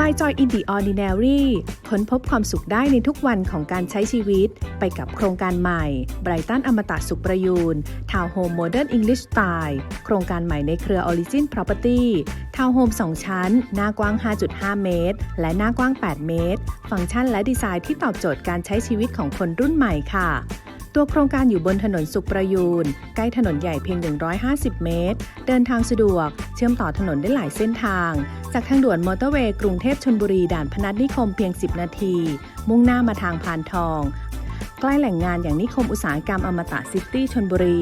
Joy in the Ordinary ค้นพบความสุขได้ในทุกวันของการใช้ชีวิต ไปกับโครงการใหม่ Brighton อมตะสุขประยูน Town Home Modern English Style โครงการใหม่ในเครือ Origin Property Town Home 2ชั้น หน้ากว้าง 5.5 เมตร และหน้ากว้าง 8 เมตร ฟังก์ชันและดีไซน์ที่ตอบโจทย์การใช้ชีวิตของคนรุ่นใหม่ค่ะ ตัวโครงการอยู่บนถนนสุขประยูน ใกล้ถนนใหญ่เพียง 150 เมตร เดินทางสะดวก เชื่อมต่อถนนได้หลายเส้นทาง จากทางด่วนมอเตอร์เวย์กรุงเทพชนบุรีด่านพนัสนิคมเพียง 10 นาที มุ่งหน้ามาทางพานทอง ใกล้แหล่งงานอย่างนิคมอุตสาหกรรมอมตะซิตี้ชนบุรี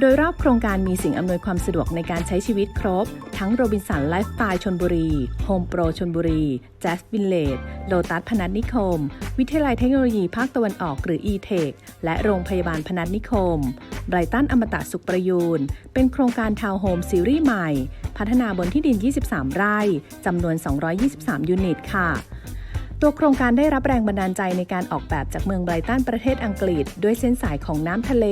โดยรอบโครงการมีสิ่งอำนวยความสะดวกในการใช้ชีวิตครบ ทั้งโรบินสันไลฟ์สไตล์ชนบุรีโฮมโปรชนบุรีแจสวินเลดโลตัสพนัสนิคม วิทยาลัยเทคโนโลยีภาคตะวันออกหรือ e-tech และโรงพยาบาลพนัสนิคมไบรตันอมตะสุขประยูนเป็นโครงการทาวน์โฮมซีรีส์ใหม่ พัฒนาบนที่ดิน 23 ไร่จำนวน 223 ยูนิตค่ะ ตัวโครงการได้รับแรงบันดาลใจในการออกแบบจากเมืองไบรตันประเทศอังกฤษ ด้วยเส้นสายของน้ำทะเล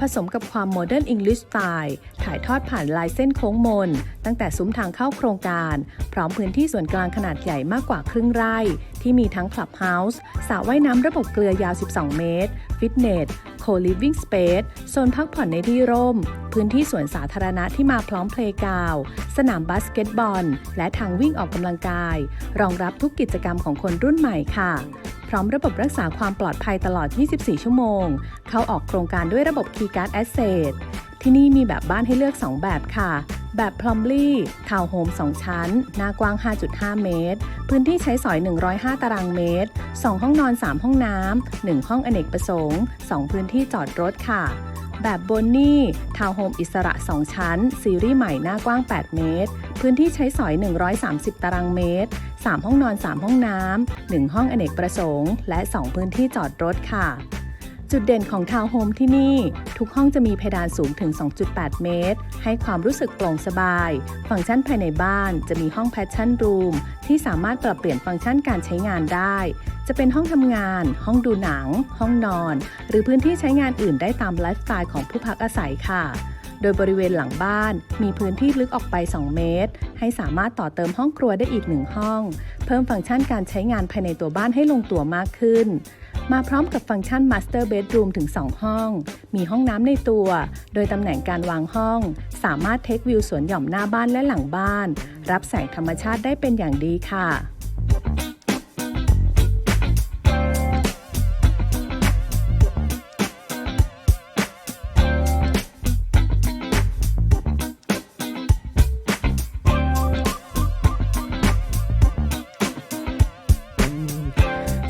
ผสมกับความโมเดิร์นอังกฤษสไตล์ถ่ายทอดผ่านลายเส้นโค้งมน ตั้งแต่ซุ้มทางเข้าโครงการ พร้อมพื้นที่ส่วนกลางขนาดใหญ่มากกว่าครึ่งไร่ ที่มีทั้งคลับเฮาส์สระว่ายน้ำระบบเกลือยาว 12 เมตร ฟิตเนส โคลิฟวิ่งสเปซโซนพักผ่อนในที่ร่ม พื้นที่สวนสาธารณะที่มาพร้อมเพลงกาวสนามบาสเกตบอล และทางวิ่งออกกำลังกาย รองรับทุกกิจกรรมของคนรุ่นใหม่ค่ะ พร้อมระบบรักษาความปลอดภัยตลอด 24 ชั่วโมง เข้าออกโครงการด้วยระบบ Keycard Asset ที่นี่มีแบบบ้านให้เลือก 2 แบบค่ะ แบบพลอมลี่ทาวน์โฮม 2 ชั้น หน้ากว้าง 5.5 เมตร พื้นที่ใช้สอย 105 ตารางเมตร 2 ห้องนอน 3 ห้องน้ำ 1 ห้องอเนกประสงค์ 2 พื้นที่จอดรถค่ะ แบบโบนนี่ทาวน์โฮมอิสระ 2 ชั้น ซีรีส์ใหม่หน้ากว้าง 8 เมตร พื้นที่ใช้สอย 130 ตารางเมตร 3 ห้องนอน 3 ห้องน้ำ 1 ห้องอเนกประสงค์ และ 2 พื้นที่จอดรถค่ะ จุดเด่นของทาวน์โฮมที่นี่ ทุกห้องจะมีเพดานสูงถึง 2.8 เมตร ให้ความรู้สึกโปร่งสบาย ฟังก์ชันภายในบ้านจะมีห้องแพชชั่นรูมที่สามารถปรับเปลี่ยนฟังก์ชันการใช้งานได้ จะเป็นห้องทำงาน ห้องดูหนัง ห้องนอน หรือพื้นที่ใช้งานอื่นได้ตามไลฟ์สไตล์ของผู้พักอาศัยค่ะ โดยบริเวณหลังบ้านมีพื้นที่ลึกออกไป 2 เมตร ให้สามารถต่อเติมห้องครัวได้อีกหนึ่งห้อง เพิ่มฟังก์ชันการใช้งานภายในตัวบ้านให้ลงตัวมากขึ้น มาพร้อมกับฟังก์ชัน Master Bedroom ถึง 2 ห้อง มีห้องน้ำในตัว โดยตำแหน่งการวางห้อง สามารถเทควิวสวนหย่อมหน้าบ้านและหลังบ้าน รับแสงธรรมชาติได้เป็นอย่างดีค่ะ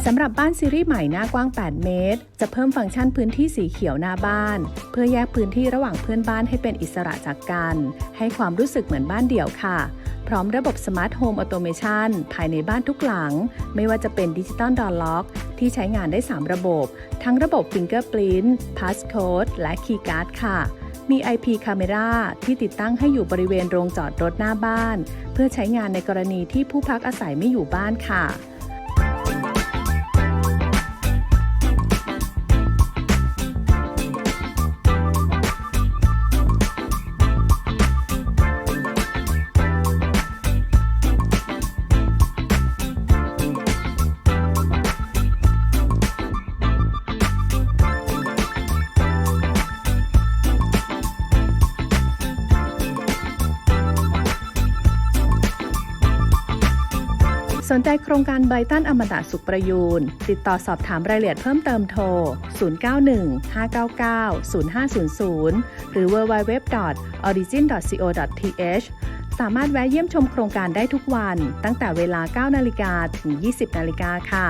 สำหรับบ้านซีรีส์ใหม่หน้ากว้าง 8 เมตร จะเพิ่มฟังก์ชันพื้นที่สีเขียวหน้าบ้าน เพื่อแยกพื้นที่ระหว่างเพื่อนบ้านให้เป็นอิสระจากกัน ให้ความรู้สึกเหมือนบ้านเดี่ยวค่ะ พร้อมระบบสมาร์ทโฮมออโตเมชันภายในบ้านทุกหลัง ไม่ว่าจะเป็นดิจิตอลดอ r ล็อก ที่ใช้งานได้ 3 ระบบ ทั้งระบบ Fingerprint Passcode และ Keycard ค่ะมี IP Camera ที่ติดตั้งให้อยู่บริเวณโรงจอดรถหน้าบ้าน เพื่อใช้งานในกรณีที่ผู้พักอาศัยไม่อยู่บ้านค่ะ สนใจโครงการไบตันอมตะสุขประยูน ติดต่อสอบถามรายละเอียดเพิ่มเติมโทร 091-599-0500 หรือ www.origin.co.th สามารถแวะเยี่ยมชมโครงการได้ทุกวัน ตั้งแต่เวลา 9 นาฬิกาถึง 20 นาฬิกาค่ะ